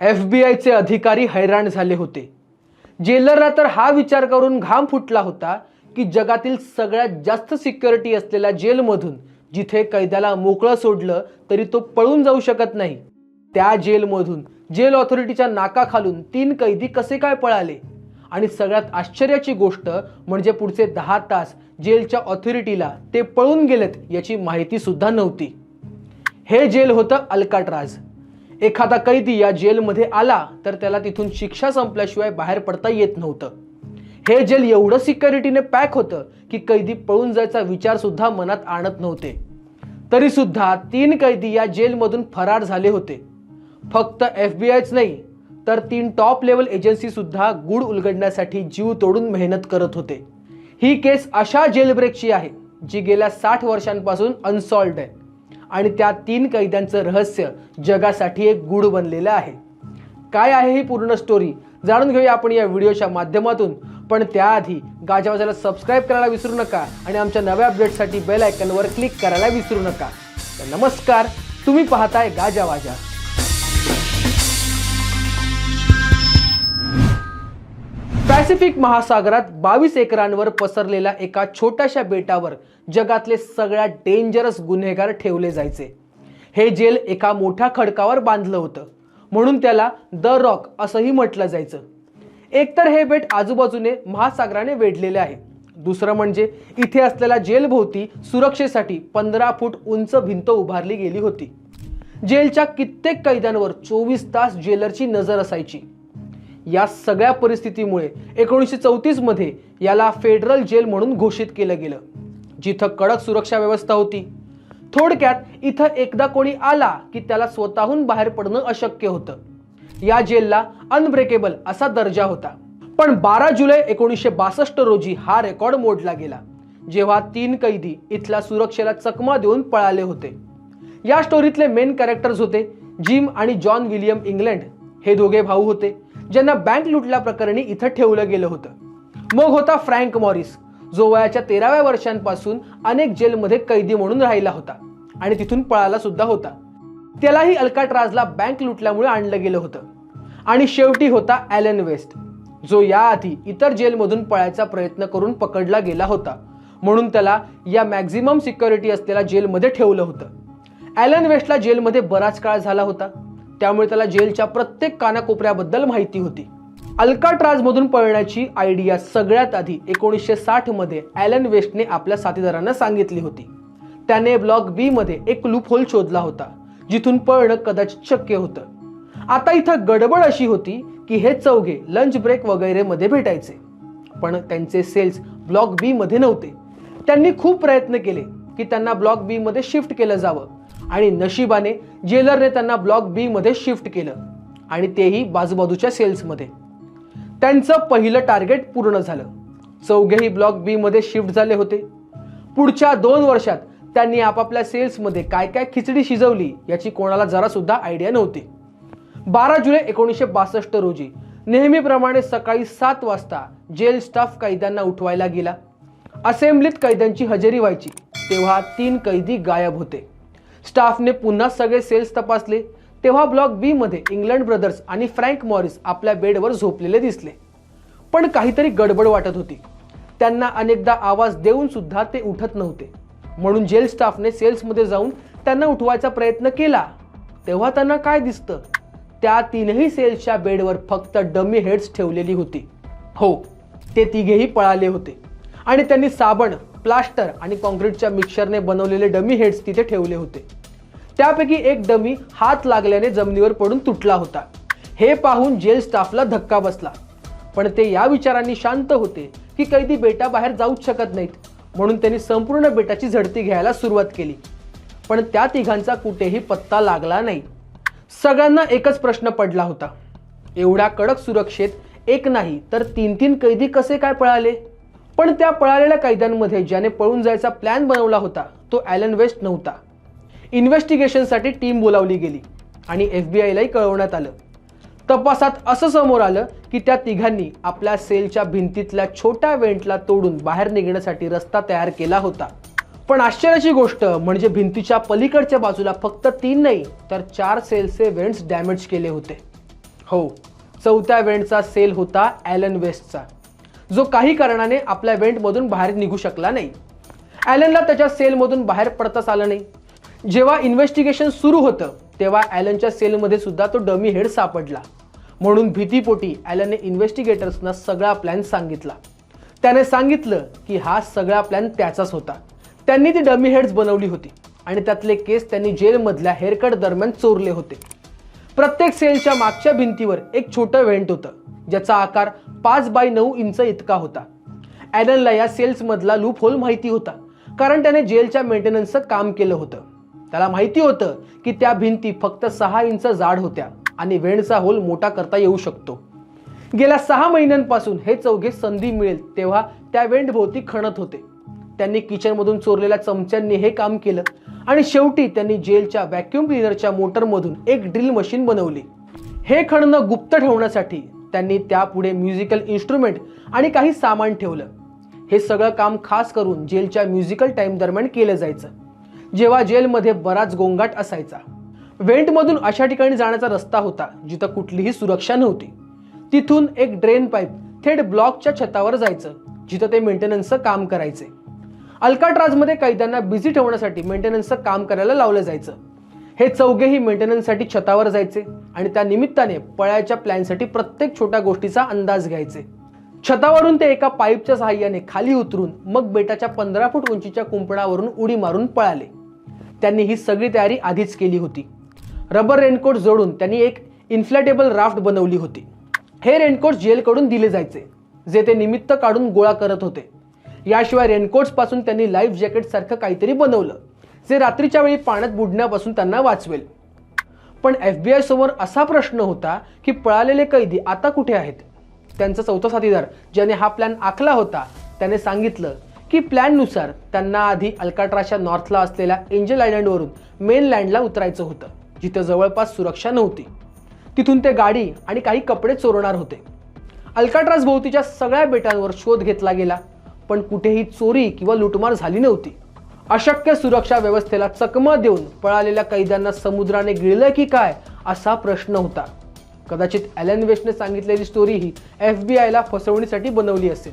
F बी आयचे अधिकारी हैराण झाले होते. जेलरला तर हा विचार करून घाम फुटला होता की जगातील सगळ्यात जास्त सिक्युरिटी असलेल्या जेलमधून जिथे कैद्याला मोकळं सोडलं तरी तो पळून जाऊ शकत नाही. त्या जेलमधून जेल ऑथॉरिटीच्या नाकाखालून तीन कैदी कसे काय पळाले? आणि सगळ्यात आश्चर्याची गोष्ट म्हणजे पुढचे दहा तास जेलच्या ऑथॉरिटीला ते पळून गेलेत याची माहिती सुद्धा नव्हती. हे जेल होतं अल्काट्राज. एखादा कैदी या जेलमध्ये आला तर त्याला तिथून शिक्षा संपल्याशिवाय बाहेर पडता येत नव्हतं. हे जेल एवढं सिक्युरिटीने पॅक होतं की कैदी पळून जायचा विचार सुद्धा मनात आणत नव्हते. तरी सुद्धा तीन कैदी या जेलमधून फरार झाले होते. फक्त एफ बी आयच नाही तर तीन टॉप लेवल एजन्सी सुद्धा गुड उलगडण्यासाठी जीव तोडून मेहनत करत होते. ही केस अशा जेलब्रेकची आहे जी गेल्या साठ वर्षांपासून अनसॉल्ड आहे. आणि त्या तीन कैद्यांचं रहस्य जगासाठी एक गूढ बनलेलं आहे. काय आहे ही पूर्ण स्टोरी जाणून घेऊया आपण या व्हिडिओच्या माध्यमातून. पण त्याआधी गाजावाजाला सबस्क्राईब करायला विसरू नका आणि आमच्या नव्या अपडेटसाठी बेल आयकनवर क्लिक करायला विसरू नका. नमस्कार तुम्ही पाहताय गाजावाजा पॅसिफिक महासागरात बावीस एकरांवर पसरलेल्या एका छोट्याशा बेटावर जगातले सगळ्यात डेंजरस गुन्हेगार ठेवले जायचे. हे जेल एका मोठ्या खडकावर बांधलं होतं. म्हणून त्याला द रॉक असंही म्हटलं जायचं. एकतर हे बेट आजूबाजूने महासागराने वेढलेले आहे दुसरं म्हणजे इथे असलेल्या जेलभोवती सुरक्षेसाठी पंधरा फूट उंच भिंत उभारली गेली होती. जेलच्या कित्येक कैद्यांवर चोवीस तास जेलरची नजर असायची. या सगळ्या परिस्थितीमुळे एकोणीसशे चौतीसमध्ये याला फेडरल जेल म्हणून घोषित केलं गेलं जिथं कडक सुरक्षा व्यवस्था होती. थोडक्यात इथं एकदा कोणी आला की त्याला स्वतःहून बाहेर पडणं अशक्य होतं. या जेलला अनब्रेकेबल असा दर्जा होता. पण बारा जुलै एकोणीसशे बासष्ट रोजी हा रेकॉर्ड मोडला गेला जेव्हा तीन कैदी इथल्या सुरक्षेला चकमा देऊन पळाले होते. या स्टोरीतले मेन कॅरेक्टर्स होते जिम आणि जॉन विलियम इंग्लंड. हे दोघे भाऊ होते. ज्यांना बँक लुटल्या प्रकरणी इथं ठेवलं गेलं होतं. मग होता फ्रँक मॉरिस जो वयाच्या तेराव्या वर्षांपासून अनेक जेलमध्ये कैदी म्हणून राहिला होता आणि तिथून पळाला सुद्धा होता. त्यालाही अल्काट्राजला बँक लुटल्यामुळे आणलं गेलं होतं. आणि शेवटी होता ॲलन वेस्ट जो याआधी इतर जेलमधून पळायचा प्रयत्न करून पकडला गेला होता. म्हणून त्याला या मॅक्झिमम सिक्युरिटी असलेल्या जेलमध्ये ठेवलं होतं. ॲलन वेस्टला जेलमध्ये बराच काळ झाला होता. त्यामुळे त्याला जेलच्या प्रत्येक कानाकोपऱ्याबद्दल माहिती होती. अल्काट्राजमधून पळण्याची आयडिया सगळ्यात आधी एकोणीसशे साठमध्ये ॲलन वेस्टने आपल्या साथीदारांना सांगितली होती. त्याने ब्लॉक बीमध्ये एक लूप होल शोधला होता जिथून पळणं कदाचित शक्य होतं. आता इथं गडबड अशी होती की हे चौघे लंच ब्रेक वगैरेमध्ये भेटायचे. पण त्यांचे सेल्स ब्लॉक बीमध्ये नव्हते. त्यांनी खूप प्रयत्न केले की त्यांना ब्लॉक बीमध्ये शिफ्ट केलं जावं. आणि नशिबाने जेलरने त्यांना ब्लॉक बी मध्ये शिफ्ट केलं आणि तेही बाजूबाजूच्या सेल्समध्ये त्यांचं पहिलं टार्गेट पूर्ण झालं. चौघेही ब्लॉक बी मध्ये शिफ्ट झाले होते. पुढच्या दोन वर्षात त्यांनी आपापल्या सेल्समध्ये काय काय खिचडी शिजवली याची कोणाला जरा सुद्धा आयडिया नव्हती. बारा जुलै एकोणीसशे बासष्ट रोजी नेहमीप्रमाणे सकाळी सात वाजता जेल स्टाफ कैद्यांना उठवायला गेला. असेंब्लीत कैद्यांची हजेरी व्हायची. तेव्हा तीन कैदी गायब होते. स्टाफने पुन्हा सगळे सेल्स तपासले. तेव्हा ब्लॉक बी मध्ये इंग्लंड ब्रदर्स आणि फ्रँक मॉरिस आपल्या बेडवर झोपलेले दिसले. पण काहीतरी गडबड वाटत होती. त्यांना अनेकदा आवाज देऊन सुद्धा ते उठत नव्हते. म्हणून जेल स्टाफने सेल्समध्ये जाऊन त्यांना उठवायचा प्रयत्न केला. तेव्हा त्यांना काय दिसतं? त्या तीनही सेल्सच्या बेडवर फक्त डमी हेड्स ठेवलेली होती. हो ते तिघेही पळाले होते. आणि त्यांनी साबण प्लास्टर आणि कॉन्क्रीटच्या मिक्सरने बनवलेले डमी हेड्स तिथे ठेवले होते. त्यापैकी एक डमी हात लागल्याने जमिनीवर पडून तुटला होता. हे पाहून जेल स्टाफला धक्का बसला. पण ते या विचारांनी शांत होते की कैदी बेटा बाहेर जाऊच शकत नाहीत म्हणून त्यांनी संपूर्ण बेटाची झडती घ्यायला सुरुवात केली. पण त्या तिघांचा कुठेही पत्ता लागला नाही. सगळ्यांना एकच प्रश्न पडला होता. एवढ्या कडक सुरक्षेत एक नाही तर तीन तीन कैदी कसे काय पळाले? पण त्या पळालेल्या कैद्यांमध्ये ज्याने पळून जायचा प्लॅन बनवला होता तो ॲलन वेस्ट नव्हता. इन्व्हेस्टिगेशनसाठी टीम बोलावली गेली आणि एफ बी आयलाही कळवण्यात आलं. तपासात असं समोर आलं की त्या तिघांनी आपल्या सेलच्या भिंतीतल्या छोट्या वेंटला तोडून बाहेर निघण्यासाठी रस्ता तयार केला होता. पण आश्चर्याची गोष्ट म्हणजे भिंतीच्या पलीकडच्या बाजूला फक्त तीन नाही तर चार सेलचे वेंट्स डॅमेज केले होते. हो चौथ्या वेंटचा सेल होता ॲलन वेस्टचा. जो काही कारणाने आपल्या वेंटमधून बाहेर निघू शकला नाही. ॲलनला त्याच्या सेलमधून बाहेर पडताच आलं नाही. जेव्हा इन्व्हेस्टिगेशन सुरू होतं तेव्हा ॲलनच्या सेलमध्ये सुद्धा तो डमी हेड सापडला. म्हणून भीतीपोटी ॲलनने इन्व्हेस्टिगेटर्सना सगळा प्लॅन सांगितला. त्याने सांगितलं की हा सगळा प्लॅन त्याचाच होता. त्यांनी ती डमी हेड्स बनवली होती आणि त्यातले केस त्यांनी जेलमधल्या हेअरकट दरम्यान चोरले होते. प्रत्येक सेलच्या मागच्या भिंतीवर एक छोटं व्हेंट होतं ज्याचा आकार पाच बाय नऊ इंच इतका होता. ॲलनला या सेल्समधला लूप होल माहिती होता कारण त्याने जेलच्या मेंटेनन्सचं काम केलं होतं. त्याला माहिती होतं की त्या भिंती फक्त सहा इंच जाड होत्या आणि वेंडचा होल मोठा करता येऊ शकतो. गेल्या सहा महिन्यांपासून हे चौघे संधी मिळेल तेव्हा त्या वेंडभोवती खणत होते. त्यांनी किचनमधून चोरलेल्या चमच्यांनी हे काम केलं आणि शेवटी त्यांनी जेलच्या व्हॅक्युम क्लिनरच्या मोटरमधून एक ड्रिल मशीन बनवली. हे खणणं गुप्त ठेवण्यासाठी त्यांनी त्यापुढे म्युझिकल इन्स्ट्रुमेंट आणि काही सामान ठेवलं. हे सगळं काम खास करून जेलच्या म्युझिकल टाईम दरम्यान केलं जायचं. जेव्हा जेलमध्ये बराच गोंगाट असायचा. वेंटमधून अशा ठिकाणी जाण्याचा रस्ता होता जिथं कुठलीही सुरक्षा नव्हती. तिथून एक ड्रेन पाईप थेट ब्लॉकच्या छतावर जायचं जिथं ते मेंटेनन्सचं काम करायचे. अल्काट्राजमध्ये कैद्यांना बिझी ठेवण्यासाठी मेंटेनन्सचं काम करायला लावलं जायचं. हे चौघेही मेंटेनन्ससाठी छतावर जायचे आणि त्या निमित्ताने पळायच्या प्लॅनसाठी प्रत्येक छोट्या गोष्टीचा अंदाज घ्यायचे. छतावरून ते एका पाईपच्या सहाय्याने खाली उतरून मग बेटाच्या पंधरा फूट उंचीच्या कुंपणावरून उडी मारून पळाले. त्यांनी ही सगळी तयारी आधीच केली होती. रबर रेनकोट जोडून त्यांनी एक इन्फ्लॅटेबल राफ्ट बनवली होती. हे रेनकोट जेलकडून दिले जायचे जे ते निमित्त काढून गोळा करत होते. याशिवाय रेनकोट्सपासून त्यांनी लाईफ जॅकेटसारखं काहीतरी बनवलं जे रात्रीच्या वेळी पाण्यात बुडण्यापासून त्यांना वाचवेल. पण एफ बी आय समोर असा प्रश्न होता की पळालेले कैदी आता कुठे आहेत? त्यांचा चौथा साथीदार ज्याने हा प्लॅन आखला होता त्याने सांगितलं की प्लॅननुसार त्यांना आधी अल्काट्राच्या नॉर्थला असलेल्या एंजल आयलंडवरून मेनलँडला उतरायचं होतं जिथं जवळपास सुरक्षा नव्हती. तिथून ते गाडी आणि काही कपडे चोरणार होते. अल्काट्रास भोवतीच्या सगळ्या बेटांवर शोध घेतला गेला पण कुठेही चोरी किंवा लुटमार झाली नव्हती. अशक्य सुरक्षा व्यवस्थेला चकमा देऊन पळालेल्या कैद्यांना समुद्राने गिळलं की काय असा प्रश्न होता. कदाचित ॲलन वेस्टने सांगितलेली स्टोरी ही एफ बी आयला फसवणीसाठी बनवली असेल.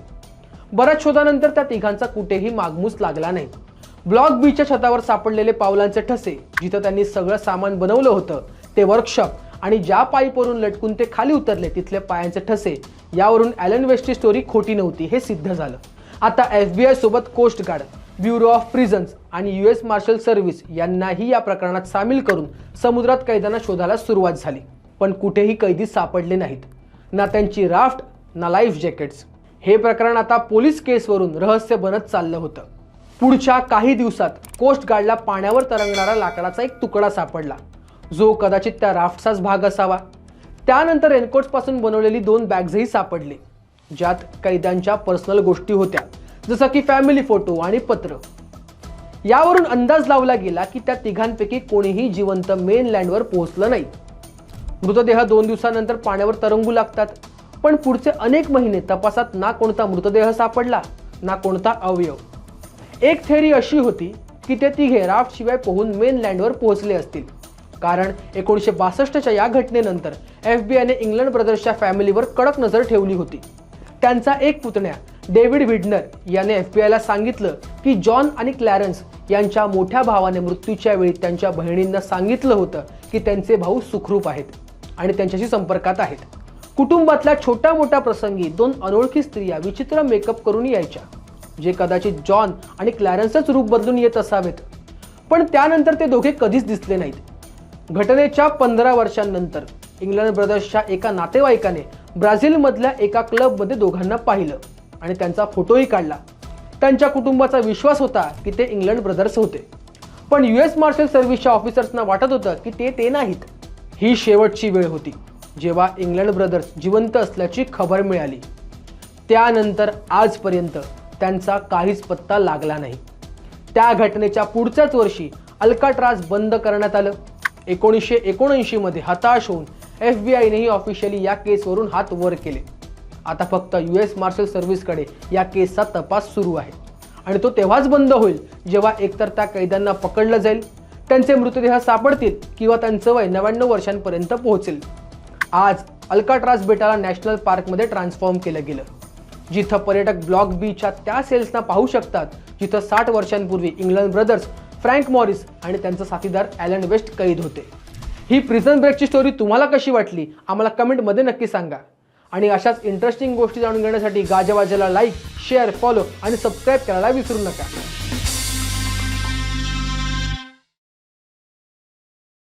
बऱ्याच शोधानंतर त्या तिघांचा कुठेही मागमूस लागला नाही. ब्लॉक बीच्या छतावर सापडलेले पावलांचे ठसे जिथं त्यांनी सगळं सामान बनवलं होतं ते वर्कशॉप आणि ज्या पाईपवरून लटकून ते खाली उतरले तिथले पायांचे ठसे यावरून ॲलन वेस्टची स्टोरी खोटी नव्हती हे सिद्ध झालं. आता एफ बी आय सोबत coast guard bureau of prisons आणि यू एस मार्शल सर्व्हिस यांनाही या प्रकरणात सामील करून समुद्रात कैद्यांना शोधायला सुरुवात झाली. पण कुठेही कैदी सापडले नाहीत. ना त्यांची राफ्ट ना लाईफ जॅकेट्स. हे प्रकरण आता पोलीस केसवरून रहस्य बनत चाललं होतं. पुढच्या काही दिवसात कोस्ट गार्डला पाण्यावर तरंगणारा लाकडाचा एक तुकडा सापडला. जो कदाचित त्या राफ्टचाच भाग असावा. त्यानंतर रेनकोट्सपासून बनवलेली दोन बॅग्सही सापडली. ज्यात कैद्यांच्या पर्सनल गोष्टी होत्या जसं की फॅमिली फोटो आणि पत्र. यावरून अंदाज लावला गेला की त्या तिघांपैकी कोणीही जिवंत मेनलँडवर पोहोचलं नाही. मृतदेह दोन दिवसानंतर पाण्यावर तरंगू लागतात. पण पुढचे अनेक महिने तपासात ना कोणता मृतदेह सापडला ना कोणता अवयव. एक थेरी अशी होती की ते तिघे राफ्ट शिवाय पोहून मेनलँडवर पोहोचले असतील. कारण एकोणीसशे बासष्टच्या या घटनेनंतर एफ बी आयने इंग्लंड ब्रदर्सच्या फॅमिलीवर कडक नजर ठेवली होती. त्यांचा एक पुतण्या डेव्हिड विडनर याने एफ बी आयला सांगितलं की जॉन आणि क्लॅरन्स यांच्या मोठ्या भावाने मृत्यूच्या वेळी त्यांच्या बहिणींना सांगितलं होतं की त्यांचे भाऊ सुखरूप आहेत. आणि त्यांच्याशी संपर्कात आहेत. कुटुंबातल्या छोट्या मोठ्या प्रसंगी दोन अनोळखी स्त्रिया विचित्र मेकअप करून यायच्या जे कदाचित जॉन आणि क्लॅरन्सच रूप बदलून येत असावेत. पण त्यानंतर ते दोघे कधीच दिसले नाहीत. घटनेच्या पंधरा वर्षांनंतर इंग्लंड ब्रदर्सच्या एका नातेवाईकाने ब्राझीलमधल्या एका क्लबमध्ये दोघांना पाहिलं आणि त्यांचा फोटोही काढला. त्यांच्या कुटुंबाचा विश्वास होता की ते इंग्लंड ब्रदर्स होते. पण यू एस मार्शल सर्व्हिसच्या ऑफिसर्सना वाटत होतं की ते ते नाहीत. ही शेवटची वेळ होती जेव्हा इंग्लंड ब्रदर्स जिवंत असल्याची खबर मिळाली. त्यानंतर आजपर्यंत त्यांचा काहीच पत्ता लागला नाही. त्या घटनेच्या पुढच्याच वर्षी अल्काट्राज बंद करण्यात आलं. एकोणीसशे एकोणऐंशीमध्ये हताश होऊन एफ बी आयनेही ऑफिशियली या केसवरून हात वर केले. आता फक्त यू एस मार्शल सर्व्हिसकडे या केसचा तपास सुरू आहे. आणि तो तेव्हाच बंद होईल जेव्हा एकतर त्या कैद्यांना पकडलं जाईल. त्यांचे मृतदेह सापडतील किंवा त्यांचं वय नव्याण्णव वर्षांपर्यंत पोहोचेल. आज अल्काट्रास बेटाला नॅशनल पार्कमध्ये ट्रान्सफॉर्म केलं गेलं. जिथं पर्यटक ब्लॉक बीच्या त्या सेल्सना पाहू शकतात जिथं साठ वर्षांपूर्वी इंग्लंड ब्रदर्स फ्रँक मॉरिस आणि त्यांचा साथीदार ॲलन वेस्ट कैद होते. ही प्रिझन ब्रेकची स्टोरी तुम्हाला कशी वाटली आम्हाला कमेंटमध्ये नक्की सांगा. आणि अशाच इंटरेस्टिंग गोष्टी जाणून घेण्यासाठी गाजावाजाला लाईक शेअर फॉलो आणि सबस्क्राईब करायला विसरू नका.